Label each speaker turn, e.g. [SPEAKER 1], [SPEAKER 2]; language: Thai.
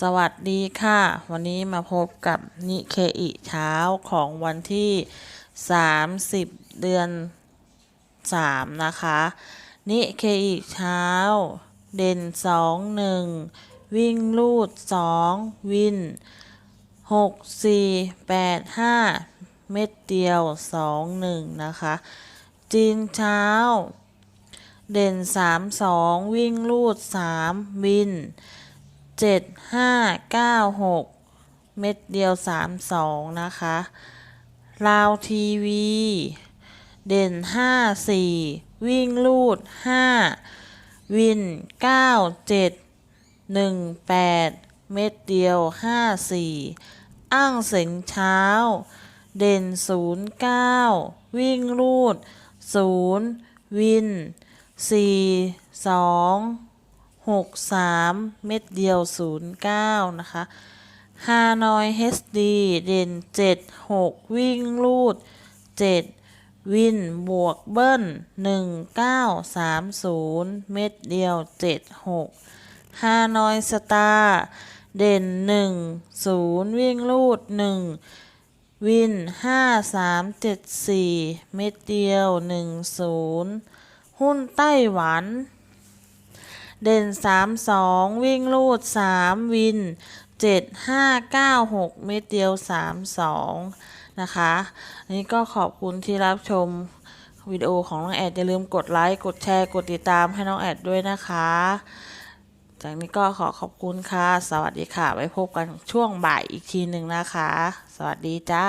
[SPEAKER 1] สวัสดีค่ะ วันนี้มาพบกับนิเคอิเช้าของวันที่ 30 เดือน 3 นะคะ นิเคอิเช้า เด่น 2 1 วิ่งลูด 2 วิน 6 4 8 5 เม็ดเดียว 2 1 นะคะ จีนเช้า เด่น 3 2 วิ่งลูด 3 วิน เจ็ดห้าเก้าหกเม็ดเดียวสามสองนะคะลาวทีวี เด่นห้าสี่วิ่งลูดห้าวินเก้าเจ็ดหนึ่งแปดเม็ดเดียวห้าสี่อ้างเสียงเช้า เด่นศูนย์เก้าวิ่งลูดศูนย์วินสี่สอง หกสามเม็ดเดียวศูนย์เก้านะคะฮานอยเฮสดีเด่นเจ็ดหกวิ่งลูดเจ็ดวินบวกเบิ้ลหนึ่งเก้าสามศูนย์เม็ดเดียวเจ็ดหกฮานอยสตาร์เด่นหนึ่งศูนย์วิ่งลูดหนึ่งวินห้าสามเจ็ดสี่เม็ดเดียวหนึ่งศูนย์หุ้นไต้หวัน เด่นสามสองวิ่งลูดสามวินเจ็ดห้าเก้าหกเม็ดเดียวสามสองนะคะนนี้ก็ขอบคุณที่รับชมวิดีโอของน้องแอดอย่าลืมกดไลค์กดแชร์กดติดตามให้น้องแอดด้วยนะคะ จากนี้ก็ขอขอบคุณค่ะ สวัสดีค่ะ ไว้พบกันช่วงบ่ายอีกทีหนึ่งนะคะ สวัสดีจ้า